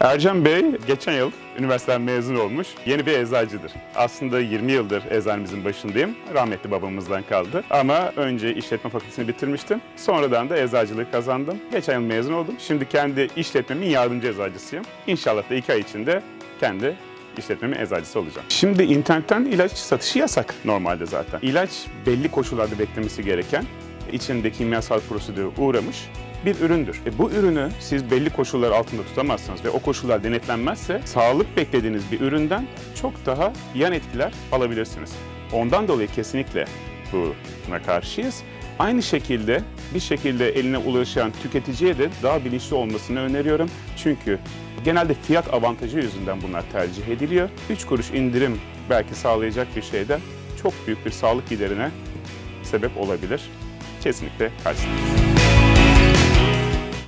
Ercan Bey geçen yıl üniversiteden mezun olmuş yeni bir eczacıdır. Aslında 20 yıldır eczanemizin başındayım. Rahmetli babamızdan kaldı. Ama önce işletme fakültesini bitirmiştim. Sonradan da eczacılığı kazandım. Geçen yıl mezun oldum. Şimdi kendi işletmemin yardımcı eczacısıyım. İnşallah da iki ay içinde kendi işletmemin eczacısı olacağım. Şimdi internetten ilaç satışı yasak normalde zaten. İlaç belli koşullarda beklemesi gereken, içinde kimyasal prosedüre uğramış bir üründür. E bu ürünü siz belli koşullar altında tutamazsanız ve o koşullar denetlenmezse sağlık beklediğiniz bir üründen çok daha yan etkiler alabilirsiniz. Ondan dolayı kesinlikle buna karşıyız. Aynı şekilde bir şekilde eline ulaşan tüketiciye de daha bilinçli olmasını öneriyorum. Çünkü genelde fiyat avantajı yüzünden bunlar tercih ediliyor. 3 kuruş indirim belki sağlayacak bir şeyden çok büyük bir sağlık giderine sebep olabilir. Kesinlikle karşısındayız.